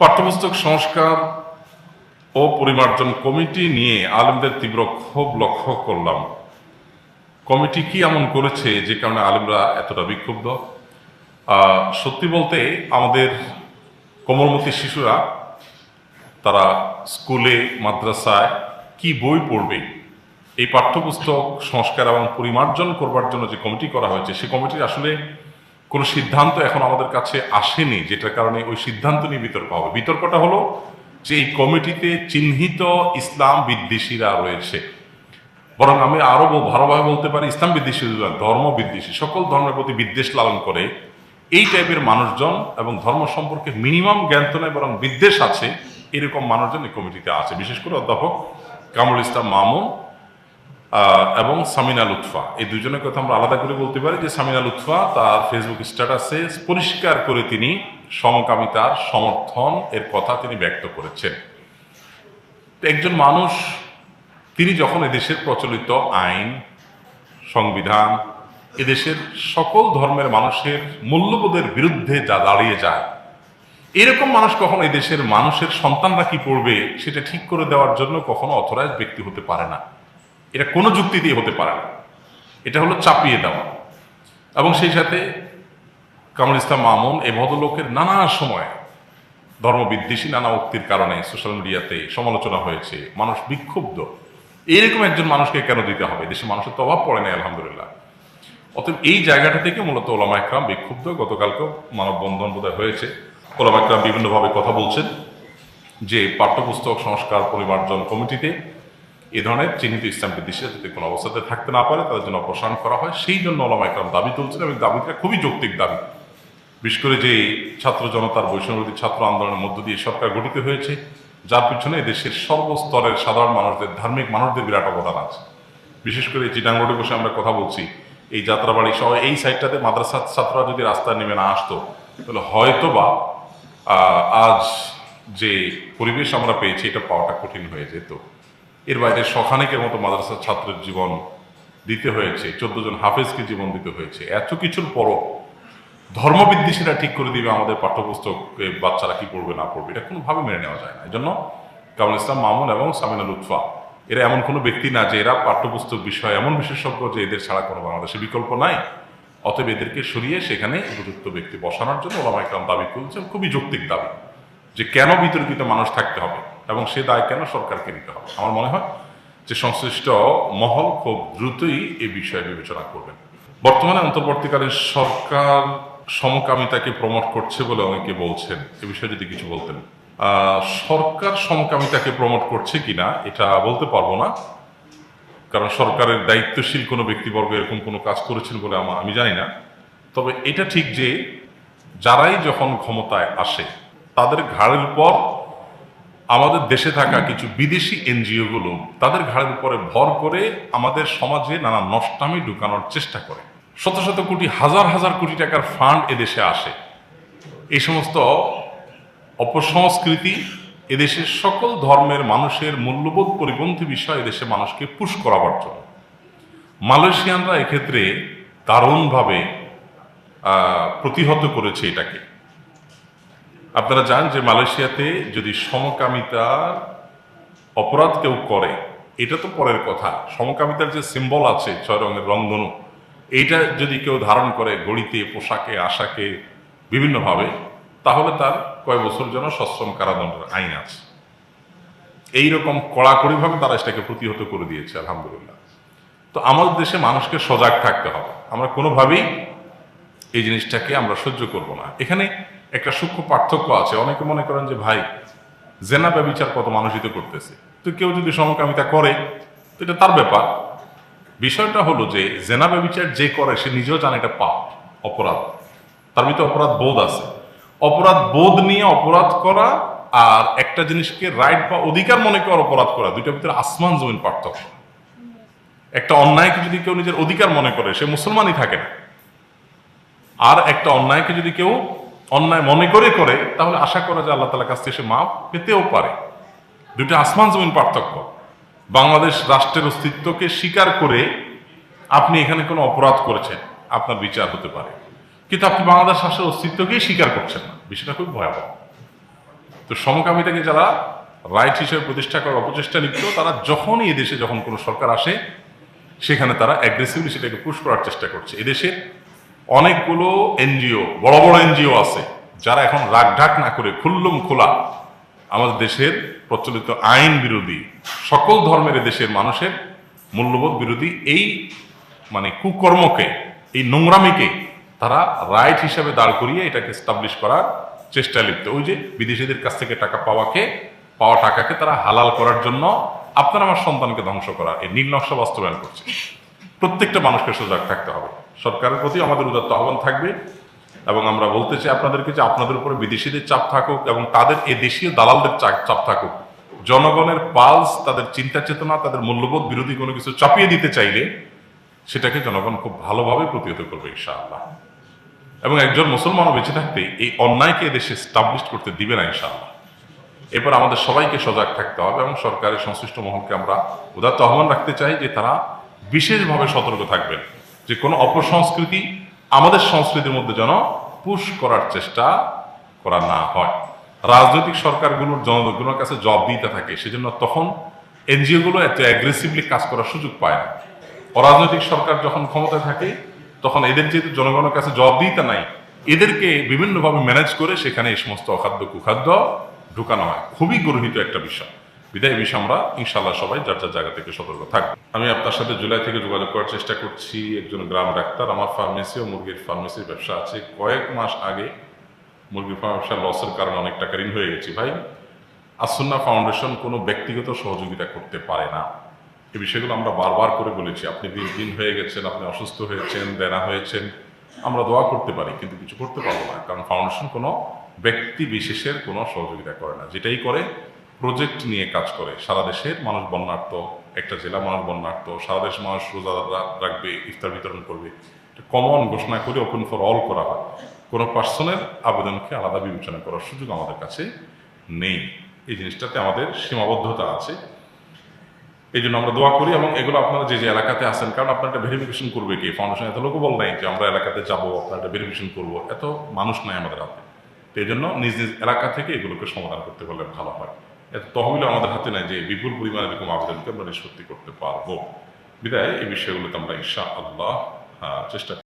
পাঠ্যপুস্তক সংস্কার ও পরিমার্জন কমিটি নিয়ে আলেমদের তীব্র ক্ষোভ লক্ষ্য করলাম। কমিটি কি এমন করেছে যে কারণে আলেমরা এতটা বিক্ষুব্ধ? সত্যি বলতে আমাদের কোমলমতি শিশুরা, তারা স্কুলে, মাদ্রাসায় কি বই পড়বে? এই পাঠ্যপুস্তক সংস্কার এবং পরিমার্জন করবার জন্য যে কমিটি করা হয়েছে, সে কমিটির আসলে কোনো সিদ্ধান্ত এখন আমাদের কাছে আসেনি, যেটার কারণে ওই সিদ্ধান্ত নিয়ে বিতর্ক হবে। বিতর্কটা হলো যে এই কমিটিতে চিহ্নিত ইসলাম বিদ্বেষীরা রয়েছে। বরং আমি আরও ভালোভাবে বলতে পারি, ইসলাম বিদ্বেষী ধর্ম বিদ্বেষী। সকল ধর্মের প্রতি বিদ্বেষ লালন করে এই টাইপের মানুষজন এবং ধর্ম সম্পর্কে মিনিমাম জ্ঞান তো নয় বরং বিদ্বেষ আছে, এরকম মানুষজন এই কমিটিতে আছে। বিশেষ করে অধ্যাপক কামরুল ইসলাম মামুন এবং সামিনা লুৎফা। এই দুজনের কথা আমরা আলাদা করে বলতে পারি যে সামিনা লুৎফা তার ফেসবুক স্ট্যাটাসে পরিষ্কার করে তিনি সমকামিতার সমর্থন এর কথা তিনি ব্যক্ত করেছেন। একজন মানুষ, তিনি যখন এদেশের প্রচলিত আইন, সংবিধান, এদেশের সকল ধর্মের মানুষের মূল্যবোধের বিরুদ্ধে যা দাঁড়িয়ে যায়, এরকম মানুষ কখনো এদেশের মানুষের সন্তানরা কি পড়বে সেটা ঠিক করে দেওয়ার জন্য কখনো অথরাইজ ব্যক্তি হতে পারে না। এটা কোনো যুক্তি দিয়ে হতে পারে না। এটা হলো চাপিয়ে দেওয়া। এবং সেই সাথে কামরুল ইসলাম মামুন এ ভদ্রলোকের নানা সময় ধর্মবিদ্বেষী, নানা উক্তির কারণে সোশ্যাল মিডিয়াতে সমালোচনা হয়েছে, মানুষ বিক্ষুব্ধ। এরকম একজন মানুষকে কেন দিতে হবে? দেশে মানুষের তো অভাব পড়ে নাই, আলহামদুলিল্লাহ। অতএব এই জায়গাটা থেকে মূলত ওলামা একরাম বিক্ষুব্ধ। গতকালকেও মানববন্ধন বোধহয় হয়েছে। ওলামা একরাম বিভিন্নভাবে কথা বলছেন যে পাঠ্যপুস্তক সংস্কার পরিমার্জন কমিটিতে এ ধরনের চিহ্নিত ইসলাম বিদ্বেষীরা যাতে কোনো অবস্থাতে থাকতে না পারে, তাদের জন্য অপসারণ করা হয়। সেই জন্য ওলামা একরাম দাবি তুলছেন এবং দাবিটা খুবই যৌক্তিক দাবি। বিশেষ করে যে ছাত্র জনতার বৈষম্যবিরোধী ছাত্র আন্দোলনের মধ্য দিয়ে সরকার গঠিত হয়েছে, যার পিছনে দেশের সর্বস্তরের সাধারণ মানুষদের, ধার্মিক মানুষদের বিরাট অবদান আছে। বিশেষ করে চিটাঙ্গড়ে বসে আমরা কথা বলছি, এই যাত্রাবাড়ি সহ এই সাইডটাতে মাদ্রাসার ছাত্ররা যদি রাস্তায় নেমে না আসতো, তাহলে হয়তো বা আজ যে পরিবেশ আমরা পেয়েছি, এটা পাওয়াটা কঠিন হয়ে যেত। এর বাইরে শখানেকের মতো মাদ্রাসার ছাত্রের জীবন দিতে হয়েছে, চোদ্দ জন হাফেজকে জীবন দিতে হয়েছে। এত কিছুর পরও ধর্মবিদ্বেষীরা ঠিক করে দিবে আমাদের পাঠ্যপুস্তক বাচ্চারা কি পড়বে, না পড়বে, এটা কোনোভাবে মেনে নেওয়া যায় না। এই জন্য কামুল ইসলাম, মামুন এবং সামিনা লুৎফা, এরা এমন কোনো ব্যক্তি না যে এরা পাঠ্যপুস্তক বিষয় এমন বিশেষজ্ঞ যে এদের ছাড়া কোনো বাংলাদেশে বিকল্প নাই। অতএব এদেরকে সরিয়ে সেখানে উপযুক্ত ব্যক্তি বসানোর জন্য ওলামা ইকরাম দাবি তুলছেন, খুবই যৌক্তিক দাবি যে কেন বিতর্কিত মানুষ থাকতে হবে? এবং সে দায় কেন সরকারকে নিতে হবে? আমার মনে হয় যে সংশ্লিষ্ট মহল খুব দ্রুতই এই বিষয়ে বিবেচনা করবেন। বর্তমানে অন্তর্বর্তীকালীন সরকার সমকামিতাকে প্রমোট করছে বলে অনেকে বলছেন। এ বিষয়ে যদি কিছু বলতেন। সরকার সমকামিতাকে প্রমোট করছে কিনা এটা বলতে পারব না। কারণ সরকারের দায়িত্বশীল কোনো ব্যক্তিবর্গ এরকম কোনো কাজ করেছেন বলে আমা- আমি জানি না। তবে এটা ঠিক যে যারাই যখন ক্ষমতায় আসে, তাদের ঘাড়ের উপর আমাদের দেশে থাকা কিছু বিদেশি এনজিওগুলো তাদের ঘাড়ের উপরে ভর করে আমাদের সমাজে নানা নষ্টামি ঢুকানোর চেষ্টা করে। শত শত কোটি, হাজার হাজার কোটি টাকার ফান্ড এদেশে আসে। এই সমস্ত অপসংস্কৃতি এদেশের সকল ধর্মের মানুষের মূল্যবোধ পরিপন্থী বিষয় এদেশে মানুষকে পুশ করাবার জন্য। মালয়েশিয়ানরা এক্ষেত্রে দারুণভাবে প্রতিহত করেছে এটাকে। আপনারা জানেন যে মালয়েশিয়াতে যদি সমকামিতার অপরাধ কেউ করে, এটা তো পরের কথা। সমকামিতার যে সিম্বল আছে, ছয় রঙের রংধনু, এইটা যদি কেউ ধারণ করে গড়িতে, পোশাকে, আশাকে বিভিন্নভাবে, তাহলে তার কয় বছর জন্য সশ্রম কারাদণ্ডের আইন আছে। এইরকম কড়াকড়িভাবে তারা এটাকে প্রতিহত করে দিয়েছে, আলহামদুলিল্লাহ। তো আমাদের দেশে মানুষকে সজাগ থাকতে হবে। আমরা কোনোভাবেই এই জিনিসটাকে আমরা সহ্য করব না। এখানে একটা সূক্ষ্ম পার্থক্য আছে। অনেকে মনে করেন যে, ভাই, জেনা ব্যবচার কত মানুষিত করতেছে। তো কেউ যদি সমকামিতা করে, তো এটা তার ব্যাপার। বিষয়টা হলো যে, জেনা ব্যবচার যে করে, সে নিজেও জানে এটা পাপ, অপরাধ। তার ভিতরে অপরাধ বোধ আছে। অপরাধ বোধ নিয়ে অপরাধ করা আর একটা জিনিসকে রাইট বা অধিকার মনে করে অপরাধ করা, দুইটার ভিতরে আসমান জমিন পার্থক্য। একটা অন্যায়কে যদি কেউ নিজের অধিকার মনে করে, সে মুসলমানই থাকে না। আর একটা অন্যায়কে যদি কেউ অন্যায় মনে করে করে, তাহলে আশা করা যায় আল্লাহ তালার কাছ থেকে সে মাপ পেতেও পারে। দুটো আসমান জমিন পার্থক্য। বাংলাদেশ রাষ্ট্রের অস্তিত্বকে স্বীকার করে আপনি এখানে কোনো অপরাধ করেছেন, আপনার বিচার হতে পারে। কিন্তু আপনি বাংলাদেশ রাষ্ট্রের অস্তিত্বকেই স্বীকার করছেন না। বিষয়টা খুব ভয়াবহ। তো সমকামিতাকে যারা রাইট হিসেবে প্রতিষ্ঠা করার অপচেষ্টা লিপ্ত তারা যখনই এদেশে যখন কোনো সরকার আসে, সেখানে তারা অ্যাগ্রেসিভলি সেটাকে পুশ করার চেষ্টা করছে। এদেশে অনেকগুলো এনজিও, বড় বড় এনজিও আছে, যারা এখন রাগঢাক না করে খুল্লুম খোলা আমাদের দেশের প্রচলিত আইন বিরোধী, সকল ধর্মের দেশের মানুষের মূল্যবোধ বিরোধী এই মানে কুকর্মকে, এই নোংরামিকে তারা রাইট হিসাবে দাঁড় করিয়ে এটাকে স্টাবলিশ করার চেষ্টা লিপ্ত। ওই যে বিদেশিদের কাছ থেকে টাকা পাওয়াকে, পাওয়া টাকাকে তারা হালাল করার জন্য আপনার আমার সন্তানকে ধ্বংস করা, এই নীল নকশা বাস্তবায়ন করছে। প্রত্যেকটা মানুষকে সজাগ থাকতে হবে। সরকারের প্রতি আমাদের উদাত্ত আহ্বান থাকবে এবং আমরা বলতে চাই আপনাদেরকে যে আপনাদের উপরে বিদেশিদের চাপ থাকুক এবং তাদের এ দেশীয় দালালদের চাপ থাকুক। জনগণের পালস, তাদের চিন্তা চেতনা, তাদের মূল্যবোধ বিরোধী কোনো কিছু চাপিয়ে দিতে চাইলে সেটাকে জনগণ খুব ভালোভাবে প্রতিহত করবে, ইনশাআল্লাহ। এবং একজন মুসলমানও বেঁচে থাকতে এই অন্যায়কে দেশে স্টাবলিশ করতে দিবে না, ইনশাআল্লাহ। এরপর আমাদের সবাইকে সজাগ থাকতে হবে এবং সরকারের সংশ্লিষ্ট মহলকে আমরা উদাত্ত আহ্বান রাখতে চাই যে তারা বিশেষভাবে সতর্ক থাকবেন। যে কোনো অপসংস্কৃতি আমাদের সংস্কৃতির মধ্যে যেন পুশ করার চেষ্টা করা না হয়। রাজনৈতিক সরকারগুলোর জনগণের কাছে জব দিতে থাকে, সেজন্য তখন এনজিওগুলো এত অ্যাগ্রেসিভলি কাজ করার সুযোগ পায় না। অরাজনৈতিক সরকার যখন ক্ষমতায় থাকে, তখন এদের যেহেতু জনগণের কাছে জবাবদিহিতা নাই, এদেরকে বিভিন্নভাবে ম্যানেজ করে সেখানে এই সমস্ত অখাদ্য কুখাদ্য ঢুকানো হয়। খুবই গর্হিত একটা বিষয়। বিদায় বিষয়ে আমরা ইনশাল্লাহ সবাই যার যার জায়গা থেকে সতর্ক থাকব। আমি আপনার সাথে জুলাই থেকে যোগাযোগ করার চেষ্টা করছি, একজন গ্রাম ডাক্তার, আমার ফার্মেসি ও মুরগির ফার্মেসির ব্যবসা আছে। কয়েক মাস আগে মুরগির ব্যবসা লসের কারণে অনেক টাকা ঋণ হয়ে গেছি। ভাই, আসন্না ফাউন্ডেশন কোনো ব্যক্তিগত সহযোগিতা করতে পারে না। এই বিষয়গুলো আমরা বারবার করে বলেছি। আপনি দিন হয়ে গেছেন, আপনি অসুস্থ হয়েছেন, দেনা হয়েছেন। আমরা দোয়া করতে পারি, কিন্তু কিছু করতে পারব না। কারণ ফাউন্ডেশন কোনো ব্যক্তি বিশেষের কোনো সহযোগিতা করে না। যেটাই করে প্রজেক্ট নিয়ে কাজ করে। সারা দেশের মানুষ বন্যার্থ একটা জেলা মানুষ বন্যার্থ সারা দেশ মানুষ রোজা রাখবে, ইফতার বিতরণ করবে। কমন ঘোষণা করে ওপেন ফর অল করা হয়। কোনো পার্সনের আবেদনকে আলাদা বিবেচনা করার সুযোগ আমাদের কাছে নেই। এই জিনিসটাতে আমাদের সীমাবদ্ধতা আছে। এই জন্য আমরা দোয়া করি এবং এগুলো আপনারা যে যে এলাকাতে আছেন, কারণ আপনারা একটা ভেরিফিকেশন করবে কি? ফাউন্ডেশন এত লোকও বল নাই যে, আমরা এলাকাতে যাব, আপনার একটা ভেরিফিকেশন করব। এত মানুষ নাই আমাদের হাতে। তো এই জন্য নিজ নিজ এলাকা থেকে এগুলোকে সমাধান করতে পারলে ভালো হয়। এত তহবিল আমাদের হাতে নাই যে বিপুল পরিমাণে এরকম আবেদনকে আমরা নিষ্পত্তি করতে পারব। বিদায়, এই বিষয়গুলোতে আমরা ঈশা আল্লাহ চেষ্টা